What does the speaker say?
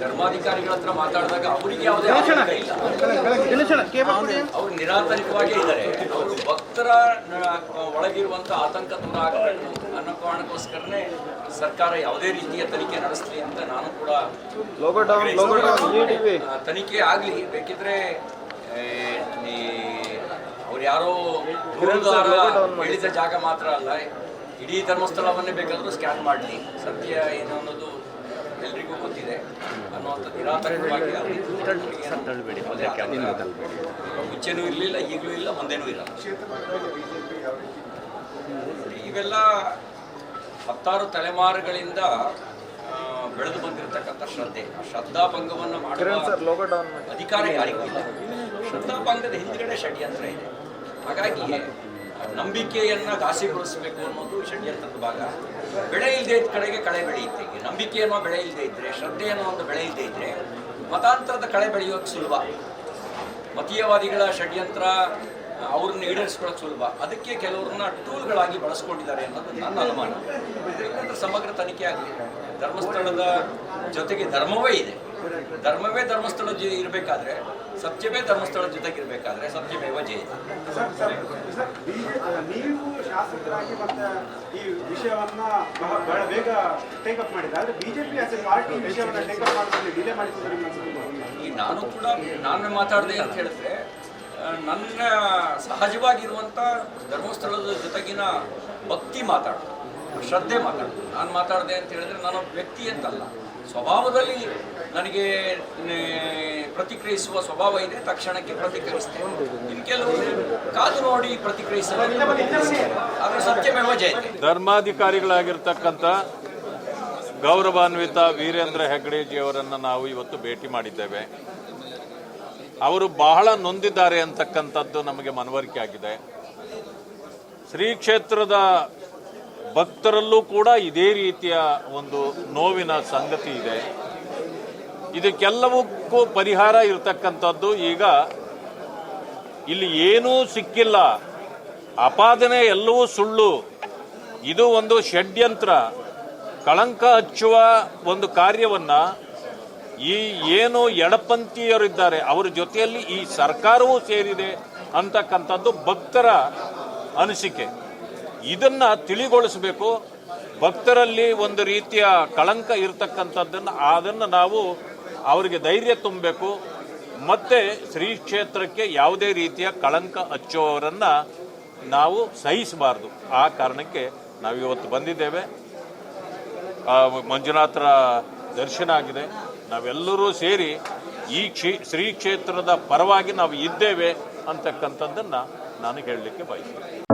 ಧರ್ಮಾಧಿಕಾರಿಗಳ ಹತ್ರ ಮಾತಾಡಿದಾಗ ಅವರಿಗೆ ಯಾವುದೇ ಅವರು ನಿರಾತಂಕವಾಗೇ ಇದ್ದಾರೆ. ಅವರು ಭಕ್ತರ ಒಳಗಿರುವಂತ ಆತಂಕ ದೂರ ಆಗಬೇಕು. ಅನ್ನೋ ಕಾರಣಕ್ಕೋಸ್ಕರನೇ ಸರ್ಕಾರ ಯಾವುದೇ ರೀತಿಯ ತನಿಖೆ ನಡೆಸಲಿ ಅಂತ ನಾನು ಕೂಡ ತನಿಖೆ ಆಗಲಿ. ಬೇಕಿದ್ರೆ ಅವ್ರು ಯಾರೋ ದೂರದಾರ ಹೇಳಿದ ಜಾಗ ಮಾತ್ರ ಅಲ್ಲ. ಇಡೀ ಧರ್ಮಸ್ಥಳವನ್ನೇ ಬೇಕಾದರೂ ಸ್ಕ್ಯಾನ್ ಮಾಡಲಿ. ಸತ್ಯ ಏನು ಅನ್ನೋದು ಎಲ್ರಿಗೂ ಗೊತ್ತಿದೆ. ಅನ್ನುವಂಥ ನಿರಾತಂಕವಾಗಿ ಮುಂಚೆನೂ ಇರಲಿಲ್ಲ ಈಗಲೂ ಇಲ್ಲ ಮುಂದೆನೂ ಇಲ್ಲ ಇವೆಲ್ಲ ಹತ್ತಾರು ತಲೆಮಾರುಗಳಿಂದ ಬೆಳೆದು ಬಂದಿರತಕ್ಕಂಥ ಶ್ರದ್ಧೆ. ಆ ಶ್ರದ್ಧಾಭಂಗವನ್ನು ಮಾಡುವ ಸರ್ ಲೋಗೋ ಡೌನ್ ಮಾಡಿ. ಅಧಿಕಾರ ಯಾರಿಗೂ ಇಲ್ಲ ಶ್ರದ್ಧಾಭಂಗದ ಹಿಂದ್ಗಡೆ ಷಡ್ಯಂತ್ರ ಇದೆ. ಹಾಗಾಗಿ ನಂಬಿಕೆಯನ್ನ ಘಾಸಿಗೊಳಿಸಬೇಕು ಅನ್ನೋದು ಷಡ್ಯಂತ್ರದ ಭಾಗ. ಬೆಳೆ ಇಲ್ಲದೆ ಇದ್ದ ಕಡೆಗೆ ಕಳೆ ಬೆಳೆಯುತ್ತೆ ನಂಬಿಕೆ ಅನ್ನೋ ಬೆಳೆ ಇಲ್ಲದೆ ಇದ್ದರೆ ಶ್ರದ್ಧೆ ಅನ್ನೋ ಒಂದು ಬೆಳೆ ಇಲ್ಲದೆ ಇದ್ದರೆ ಮತಾಂತರದ ಕಳೆ ಬೆಳೆಯೋಕ್ಕೆ ಸುಲಭ. ಮತೀಯವಾದಿಗಳ ಷಡ್ಯಂತ್ರ ಅವ್ರನ್ನ ಈಡೇರಿಸ್ಕೊಳ್ಳೋಕೆ ಸುಲಭ. ಅದಕ್ಕೆ ಕೆಲವ್ರನ್ನ ಟೂಲ್ಗಳಾಗಿ ಬಳಸ್ಕೊಂಡಿದ್ದಾರೆ ಅನ್ನೋದು ನನ್ನ ಅನುಮಾನ. ಇದರಿಂದ ಸಮಗ್ರ ತನಿಖೆ ಆಗಲಿ ಧರ್ಮಸ್ಥಳದ ಜೊತೆಗೆ ಧರ್ಮವೇ ಇದೆ. ಧರ್ಮವೇ ಧರ್ಮಸ್ಥಳ ಜೊತೆ ಇರಬೇಕಾದ್ರೆ ಸತ್ಯವೇ ಧರ್ಮಸ್ಥಳದ ಜೊತೆಗೆ ಇರಬೇಕಾದ್ರೆ ಸತ್ಯಮೇವ ಜಯತೆ ನೀವು ಶಾಸಕರಾಗಿ ಮತ್ತೆ ಈ ವಿಷಯವನ್ನ ಬಹಳ ಬೇಗ ಟೇಕಪ್ ಮಾಡಿದ್ರೆ. ಆದ್ರೆ ಬಿಜೆಪಿ ಆಸ್ ಎ ಪಾರ್ಟಿ ಈ ವಿಷಯವನ್ನ ಟೇಕಪ್ ಡಿಲೇ ಮಾಡಿದ್ರೆ ನಿಮ್ಗೆ ಅನ್ಸುತ್ತೆ? ಈ ನಾನು ಕೂಡ ನಾನು ಮಾತಾಡಿದೆ ಅಂತ ಹೇಳಿದ್ರೆ ನನ್ನ ಸಹಜವಾಗಿರುವಂಥ ಧರ್ಮಸ್ಥಳದ ಜೊತೆಗಿನ ಭಕ್ತಿ ಮಾತಾಡೋದು ಶ್ರದ್ಧೆ ಮಾತಾಡ್ತೀನಿ. ನಾನು ಮಾತಾಡಿದೆ ಅಂತ ಹೇಳಿದ್ರೆ ನಾನು ವ್ಯಕ್ತಿ ಅಂತಲ್ಲ. ಸ್ವಭಾವದಲ್ಲಿ ನನಗೆ ಪ್ರತಿಕ್ರಿಯಿಸುವ ಸ್ವಭಾವ ಇದೆ, ತಕ್ಷಣಕ್ಕೆ ಪ್ರತಿಕ್ರಿಯಿಸ್ತೇನೆ ಇನ್ನು ಕೆಲವರು ಕಾದು ನೋಡಿ ಪ್ರತಿಕ್ರಿಯಿಸುವ ಆದರೆ ಸತ್ಯಮೇವ ಜಯತೆ ಧರ್ಮಾಧಿಕಾರಿಗಳಾಗಿರ್ತಕ್ಕಂಥ ಗೌರವಾನ್ವಿತ ವೀರೇಂದ್ರ ಹೆಗ್ಡೆಜಿಯವರನ್ನು ನಾವು ಇವತ್ತು ಭೇಟಿ ಮಾಡಿದ್ದೇವೆ. ಅವರು ಬಹಳ ನೊಂದಿದ್ದಾರೆ ಅಂತಕ್ಕಂಥದ್ದು ನಮಗೆ ಮನವರಿಕೆ ಆಗಿದೆ. ಶ್ರೀ ಕ್ಷೇತ್ರದ ಭಕ್ತರಲ್ಲೂ ಕೂಡ ಇದೇ ರೀತಿಯ ಒಂದು ನೋವಿನ ಸಂಗತಿ ಇದೆ. ಇದಕ್ಕೆಲ್ಲವಕ್ಕೂ ಪರಿಹಾರ ಇರತಕ್ಕಂಥದ್ದು ಈಗ ಇಲ್ಲಿ ಏನೂ ಸಿಕ್ಕಿಲ್ಲ. ಅಪಾದನೆ ಎಲ್ಲವೂ ಸುಳ್ಳು. ಇದು ಒಂದು ಷಡ್ಯಂತ್ರ. ಕಳಂಕ ಹಚ್ಚುವ ಒಂದು ಕಾರ್ಯವನ್ನ ಈ ಏನು ಎಡಪಂಥೀಯರಿದ್ದಾರೆ ಅವರ ಜೊತೆಯಲ್ಲಿ ಈ ಸರ್ಕಾರವೂ ಸೇರಿದೆ ಅಂತಕ್ಕಂಥದ್ದು ಭಕ್ತರ ಅನಿಸಿಕೆ. ಇದನ್ನ ತಿಳಿಗೊಳಿಸಬೇಕು. ಭಕ್ತರಲ್ಲಿ ಒಂದು ರೀತಿಯ ಕಳಂಕ ಇರತಕ್ಕಂಥದ್ದನ್ನು ಅದನ್ನು ನಾವು ಅವರಿಗೆ ಧೈರ್ಯ ತುಂಬಬೇಕು. ಮತ್ತೆ ಶ್ರೀ ಕ್ಷೇತ್ರಕ್ಕೆ ಯಾವುದೇ ರೀತಿಯ ಕಳಂಕ ಹಚ್ಚುವವರನ್ನ ನಾವು ಸಹಿಸಬಾರದು. ಆ ಕಾರಣಕ್ಕೆ ನಾವು ಇವತ್ತು ಬಂದಿದ್ದೇವೆ. ಮಂಜುನಾಥರ ದರ್ಶನ ಆಗಿದೆ. ನಾವೆಲ್ಲರೂ ಸೇರಿ ಈ ಕ್ಷೇ, ಶ್ರೀ ಕ್ಷೇತ್ರದ ಪರವಾಗಿ ನಾವು ಇದ್ದೇವೆ ಅಂತಕ್ಕಂಥದ್ದನ್ನು ನಾನು ಹೇಳಲಿಕ್ಕೆ ಬಯಸ್ತೇನೆ.